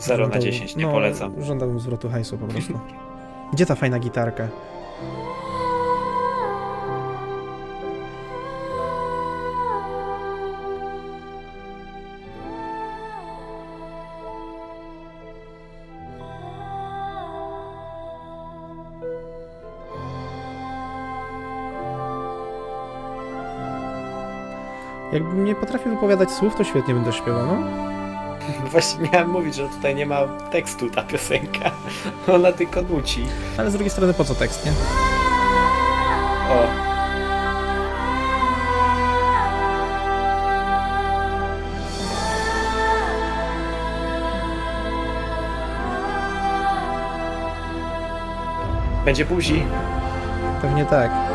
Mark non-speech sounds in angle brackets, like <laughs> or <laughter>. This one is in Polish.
0 na Żądał- 10, nie no, polecam. Żądałbym zwrotu hajsu po prostu. Gdzie ta fajna gitarka? Jakbym nie potrafił wypowiadać słów, to świetnie będę śpiewał, no. <laughs> Właśnie miałem mówić, że tutaj nie ma tekstu ta piosenka. <laughs> Ona tylko nuci. Ale z drugiej strony po co tekst, nie? O, będzie buzi. Pewnie tak.